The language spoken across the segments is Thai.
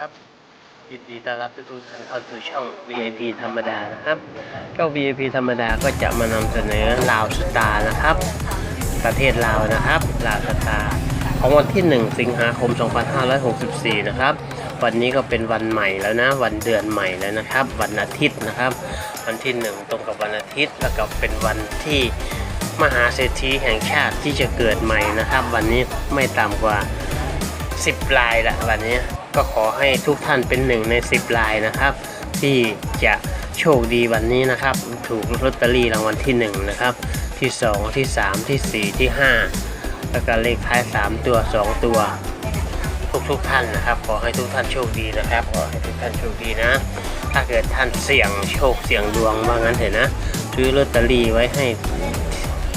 ครับยินดีต้อนรับทุกท่านเข้าสู่ช่อง VIP ธรรมดานะครับช่อง VIP ธรรมดาก็จะมานำเสนอลาวสตาร์นะครับ ประเทศลาวนะครับลาวสตาร์ของวันที่ 1 สิงหาคม 2564 นะครับ วันนี้ก็เป็นวันใหม่แล้วนะ วันเดือนใหม่แล้วนะครับ วันอาทิตย์นะครับ วันที่ 1 ตรงกับวันอาทิตย์ แล้วก็เป็นวันที่มหาเศรษฐีแห่งชาติที่จะเกิดใหม่นะครับ วันนี้ไม่ต่ำกว่า 10ลายละวันนี้ ก็ขอให้ทุกท่านเป็นหนึ่งใน 10ลายนะครับ ที่จะโชคดีวันนี้นะครับ ถูกลอตเตอรี่รางวัลที่1นะครับที่ 2 ที่ 3 ที่ 4 ที่ 5 แล้วก็เลขท้าย 3 ตัว 2 ตัว ทุกทุกท่านนะครับ ขอให้ทุกท่านโชคดีนะครับขอให้ทุกท่านโชคดีนะ ถ้าเกิดท่านเสี่ยงโชคเสี่ยงดวงว่างั้นเถอะนะซื้อลอตเตอรี่ไว้ให้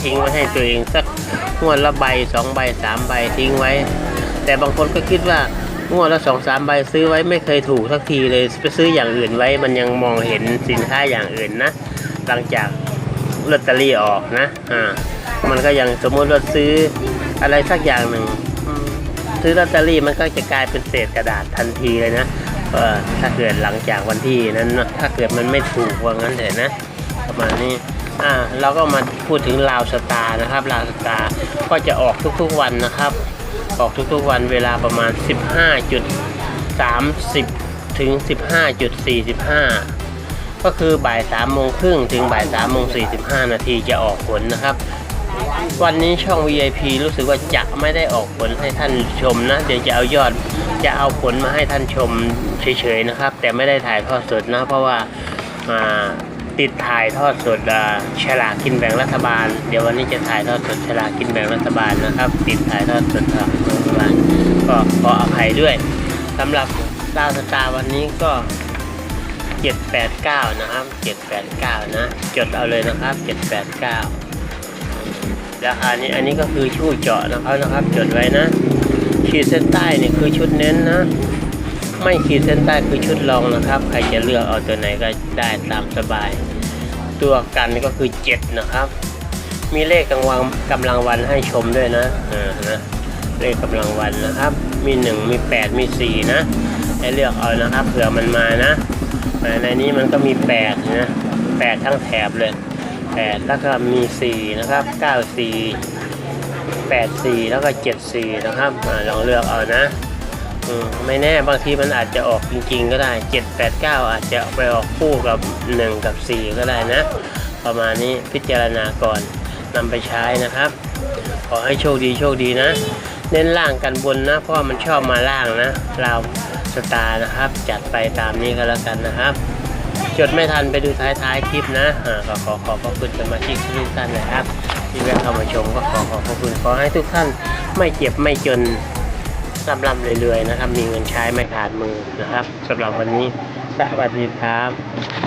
ทิ้งไว้ให้ตัวเองสักงวดละใบสองใบสามใบทิ้งไว้ แต่บางคนก็คิดว่า งวดละสองสามใบซื้อไว้ไม่เคยถูกสักทีเลยไปซื้ออย่างอื่นไว้มันยังมองเห็นสินค้าอย่างอื่นนะ หลังจากลอตเตอรี่ออกนะอ่ามันก็ยังสมมติว่าซื้ออะไรสักอย่างหนึ่งซื้อลอตเตอรี่มันก็จะกลายเป็นเศษกระดาษทันทีเลยนะเออถ้าเกิดหลังจากวันที่นั้นนะถ้าเกิดมันไม่ถูกว่างั้นเถอะนะประมาณนี้อ่าเราก็มาพูดถึงลาวสตาร์นะครับลาวสตาร์ก็จะออกทุกๆวันนะครับ ออกทุกๆวันเวลาประมาณ 15.30 ถึง 15.45 ก็คือบ่าย3โมงครึ่งถึงบ่าย3โมง45 นาทีจะออกผลนะครับ วันนี้ช่อง VIP รู้สึกว่าจะไม่ได้ออกผลให้ท่านชมนะ เดี๋ยวจะเอายอดจะเอาผลมาให้ท่านชมเฉยๆนะครับ แต่ไม่ได้ถ่ายทอดสดนะเพราะว่าอ่า ติดถ่ายทอดสดฉลากกินแบ่งรัฐบาล เดี๋ยววันนี้จะถ่ายทอดสดฉลากกินแบ่งรัฐบาลนะครับ ติดถ่ายทอดสดฉลากกินแบ่งรัฐบาลก็ขออภัยด้วยสำหรับดาวสตาร์วันนี้ก็ 789 นะครับ 789 นะ จดเอาเลยนะครับ 789 แล้วอันนี้อันนี้ก็คือชู่เจาะนะครับนะครับ จดไว้นะขีดเส้นใต้นี่คือชุดเน้นนะ ไม่ขีดเส้นใต้คือชุดรองนะครับ ใครจะเลือกเอาตัวไหนก็ได้ตามสบาย ตัวกันก็คือ 7 นะครับ มีเลขกลางวันกำลังวันให้ชมด้วยนะอ่านะเลขกำลังวันนะครับ มี 1 มี 8 มี 4 นะให้เลือกเอานะครับเผื่อมันมานะในนี้มันก็มี8นะ8ทั้งแถบเลย 8 แล้วก็มี 4 นะครับ 9 4 8 4 แล้วก็ 7 4 นะครับอลองเลือกเอานะ ไม่แน่บางทีมันอาจจะออกจริง ๆ ก็ได้ 7 8 9 อาจจะไปออกคู่กับ 1 กับ 4 ก็ได้นะ ประมาณนี้พิจารณาก่อนนำไปใช้นะครับ ขอให้โชคดีโชคดีนะ เน้นล่างกันบนนะ เพราะมันชอบมาล่างนะ เราสตาร์นะครับ จัดไปตามนี้ก็แล้วกันนะครับ จดไม่ทันไปดูท้ายท้ายๆคลิปนะอ่าก็ขอขอบพระคุณสมาชิกทุกท่านนะครับ ที่แวะเข้ามาชมก็ขอขอบพระคุณขอให้ทุกท่านไม่เจ็บไม่จน ร่ำร่ำเรื่อยๆนะครับ มีเงินใช้ไม่ขาดมือนะครับสำหรับวันนี้สวัสดีครับ